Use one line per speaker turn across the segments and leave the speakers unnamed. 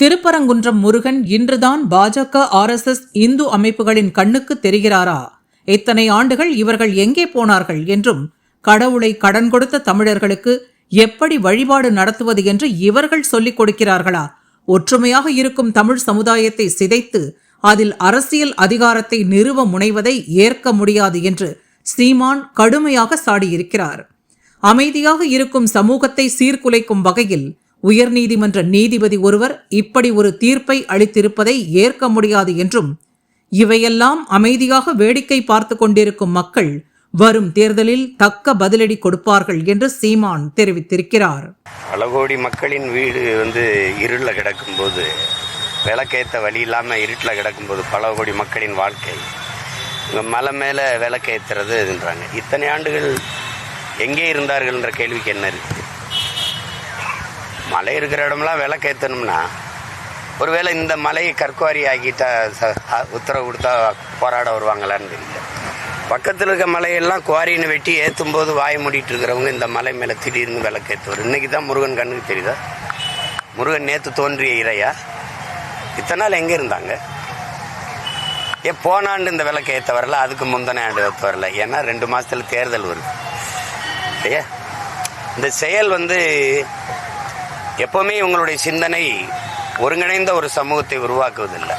திருப்பரங்குன்றம் முருகன் இன்றுதான் பாஜக ஆர்எஸ்எஸ் இந்து அமைப்புகளின் கண்ணுக்கு தெரிகிறாரா? இத்தனை ஆண்டுகள் இவர்கள் எங்கே போனார்கள் என்றும் கடவுளை கடன் கொடுத்த தமிழர்களுக்கு எப்படி வழிபாடு நடத்துவது என்று இவர்கள் சொல்லிக் கொடுக்கிறார்களா? ஒற்றுமையாக இருக்கும் தமிழ் சமுதாயத்தை சிதைத்து அதில் அரசியல் அதிகாரத்தை நிறுவ முனைவதை ஏற்க முடியாது என்று சீமான் கடுமையாக சாடியிருக்கிறார். அமைதியாக இருக்கும் சமூகத்தை சீர்குலைக்கும் வகையில் உயர்நீதிமன்ற நீதிபதி ஒருவர் இப்படி ஒரு தீர்ப்பை அளித்திருப்பதை ஏற்க முடியாது என்றும் இவையெல்லாம் அமைதியாக வேடிக்கை பார்த்து கொண்டிருக்கும் மக்கள் வரும் தேர்தலில் தக்க பதிலடி கொடுப்பார்கள் என்று சீமான் தெரிவித்திருக்கிறார்.
பல கோடி மக்களின் வீடு வந்து இருளில் கிடக்கும்போது விளக்கேற்ற வழி இல்லாமல் இருட்டில் கிடக்கும்போது பல கோடி மக்களின் வாழ்க்கை. இங்கே மலை மேலே விளக்கேற்றுறதுன்றாங்க இத்தனை ஆண்டுகள் எங்கே இருந்தார்கள்ன்ற கேள்விக்கு என்ன இருக்குது மலை இருக்கிற இடம்லாம் விளக்கேற்றணும்னா ஒருவேளை இந்த மலையை கற்குவாரி ஆக்கிட்டா ச- உத்தரவு கொடுத்தா போராட வருவாங்களான்னு தெரியல. பக்கத்தில் இருக்க மலையெல்லாம் குவாரின்னு வெட்டி ஏற்றும் போது வாய மூடிட்டு இருக்கிறவங்க இந்த மலை மேலே திடீர்னு விளக்கேற்றுவார் இன்னைக்கு தான் முருகன் கண்ணுக்கு தெரியுதா? முருகன் நேற்று தோன்றிய இறையா? இத்தனை நாள் எங்கே இருந்தாங்க? ஏ போன ஆண்டு இந்த விளக்கு ஏற்ற வரல அதுக்கு முந்தின ஆண்டு ஏற்ற வரல. ஏன்னா ரெண்டு மாதத்தில் தேர்தல் வருது. இல்லையா இந்த செயல் வந்து எப்பவுமே இவங்களுடைய சிந்தனை ஒருங்கிணைந்த ஒரு சமூகத்தை உருவாக்குவதில்லை.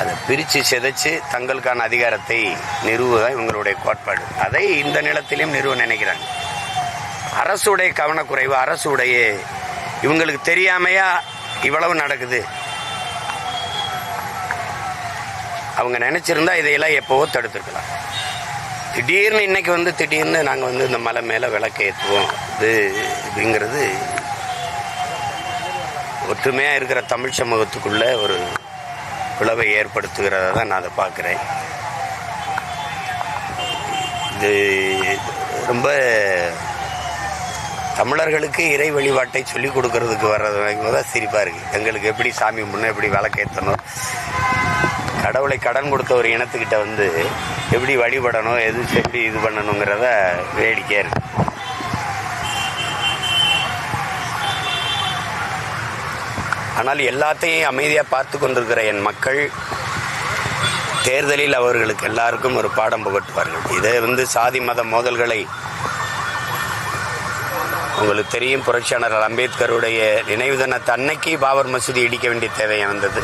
அதை பிரித்து சிதைச்சு தங்களுக்கான அதிகாரத்தை நிறுவுதான் இவங்களுடைய கோட்பாடு. அதை இந்த நிலத்திலையும் நிறுவ நினைக்கிறாங்க. அரசுடைய கவனக்குறைவு அரசுடைய இவங்களுக்கு தெரியாமையா இவ்வளவு நடக்குது? அவங்க நினச்சிருந்தா இதையெல்லாம் எப்போவோ தடுத்துருக்கலாம். திடீர்னு இன்னைக்கு வந்து திடீர்னு நாங்கள் வந்து இந்த மலை மேலே விளக்கு ஏற்றுவோம் இது அப்படிங்கிறது ஒற்றுமையாக இருக்கிற தமிழ் சமூகத்துக்குள்ள ஒரு பிளவை ஏற்படுத்துகிறத தான் நான் அதை பார்க்குறேன். இது ரொம்ப தமிழர்களுக்கு இறை வழிபாட்டை சொல்லிக் கொடுக்கறதுக்கு வர்றது தான் சிரிப்பாக இருக்குது எங்களுக்கு எப்படி சாமி முன்னே எப்படி விளக்கேற்றணும் கடவுளை கடன் கொடுத்த ஒரு இனத்துக்கிட்ட வந்து எப்படி வழிபடணும் எது எப்படி இது பண்ணணுங்கிறத வேடிக்கை இருக்கு. ஆனால் எல்லாத்தையும் அமைதியாக பார்த்து கொண்டிருக்கிற என் மக்கள் தேர்தலில் அவர்களுக்கு எல்லாருக்கும் ஒரு பாடம் புகட்டுவார்கள். இதை வந்து சாதி மத மோதல்களை உங்களுக்கு தெரியும் புரட்சியாளர் அம்பேத்கருடைய நினைவு தினத்தன்னைக்கு பாபர் மசூதி இடிக்க வேண்டிய தேவை வந்தது.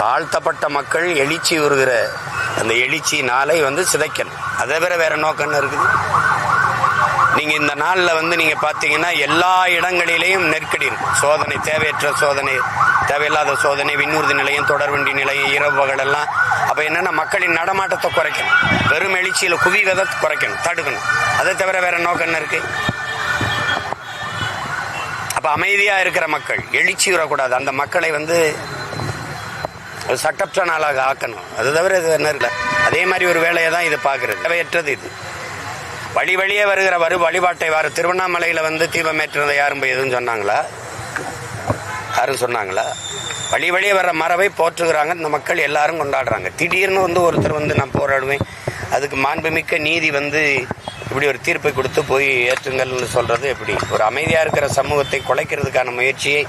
தாழ்த்தப்பட்ட மக்கள் எழுச்சி உருகிற அந்த எழுச்சி நாளை வந்து சிதைக்கணும். அதை தவிர வேற நோக்கம் என்ன இருக்குது? நீங்க இந்த நாளில் வந்து நீங்க பார்த்தீங்கன்னா எல்லா இடங்களிலேயும் நெருக்கடி இருக்கும் சோதனை தேவையற்ற சோதனை தேவையில்லாத சோதனை விண்ணூர்தி நிலையம் தொடர்வண்டி நிலையம் இரவுகள் எல்லாம். அப்போ என்னென்னா மக்களின் நடமாட்டத்தை குறைக்கணும். வெறும் எழுச்சியில் குவி விதத்தை குறைக்கணும் தடுக்கணும். அதை தவிர வேற நோக்கம் என்ன இருக்கு? அப்போ அமைதியாக இருக்கிற மக்கள் எழுச்சி வரக்கூடாது. அந்த மக்களை வந்து ஒரு சட்டற்ற நாளாக ஆக்கணும். அது தவிர இது என்ன இல்லை. அதே மாதிரி ஒரு வேலையை தான் இது பார்க்குறது. தேவையற்றது இது. வழி வழியே வருகிற வரும் வழிபாட்டை வர. திருவண்ணாமலையில் வந்து தீபம் ஏற்றுறதை யாரும் போய் எதுவும் சொன்னாங்களா? யாரும் சொன்னாங்களா? வழி வழியே வர்ற மரபை போற்றுகிறாங்க. இந்த மக்கள் எல்லாரும் கொண்டாடுறாங்க. திடீர்னு வந்து ஒருத்தர் வந்து நான் போராடுவேன். அதுக்கு மாண்புமிக்க நீதி வந்து இப்படி ஒரு தீர்ப்பை கொடுத்து போய் ஏற்றுங்கள்னு சொல்கிறது எப்படி? ஒரு அமைதியாக இருக்கிற சமூகத்தை குலைக்கிறதுக்கான முயற்சியை